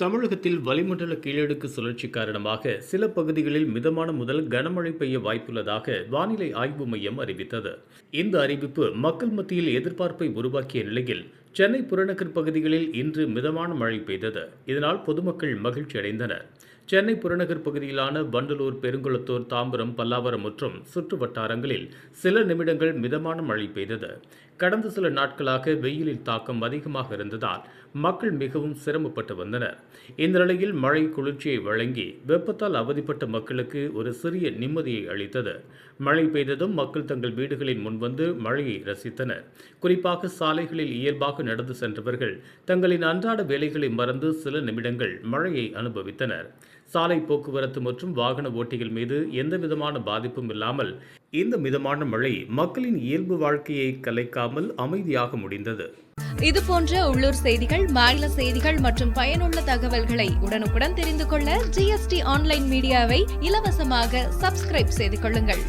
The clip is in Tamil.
தமிழகத்தில் வளிமண்டல கீழடுக்கு சுழற்சி காரணமாக சில பகுதிகளில் மிதமான முதல் கனமழை பெய்ய வாய்ப்புள்ளதாக வானிலை ஆய்வு மையம் அறிவித்தது. இந்த அறிவிப்பு மக்கள் மத்தியில் எதிர்பார்ப்பை உருவாக்கிய நிலையில் சென்னை புறநகர் பகுதிகளில் இன்று மிதமான மழை பெய்தது. இதனால் பொதுமக்கள் மகிழ்ச்சி அடைந்தனர் சென்னை புறநகர் பகுதியிலான வண்டலூர் பெருங்குளத்தூர் தாம்பரம் பல்லாவரம் மற்றும் சுற்று வட்டாரங்களில் சில நிமிடங்கள் மிதமான மழை பெய்தது. கடந்த சில நாட்களாக வெயிலின் தாக்கம் அதிகமாக இருந்ததால் மக்கள் மிகவும் சிரமப்பட்டு வந்தனர். இந்த நிலையில் மழை குளிர்ச்சியை வழங்கி வெப்பத்தால் அவதிப்பட்ட மக்களுக்கு ஒரு சிறிய நிம்மதியை அளித்தது. மழை பெய்ததும் மக்கள் தங்கள் வீடுகளின் முன்வந்து மழையை ரசித்தனர். குறிப்பாக சாலைகளில் இயல்பாக நடந்து சென்றவர்கள் தங்களின் அன்றாட வேலைகளை மறந்து சில நிமிடங்கள் மழையை அனுபவித்தனர். சாலை போக்குவரத்து மற்றும் வாகன ஓட்டிகள் மீது எந்தவிதமான பாதிப்பும் இல்லாமல் இந்த மிதமான மழை மக்களின் இயல்பு வாழ்க்கையை கலைக்காமல் அமைதியாக முடிந்தது. இது போன்ற உள்ளூர் செய்திகள் மாநில செய்திகள் மற்றும் பயனுள்ள தகவல்களை உடனுக்குடன் தெரிந்து கொள்ள ஜிஎஸ்டி ஆன்லைன் மீடியாவை இலவசமாக சப்ஸ்கிரைப் செய்து கொள்ளுங்கள்.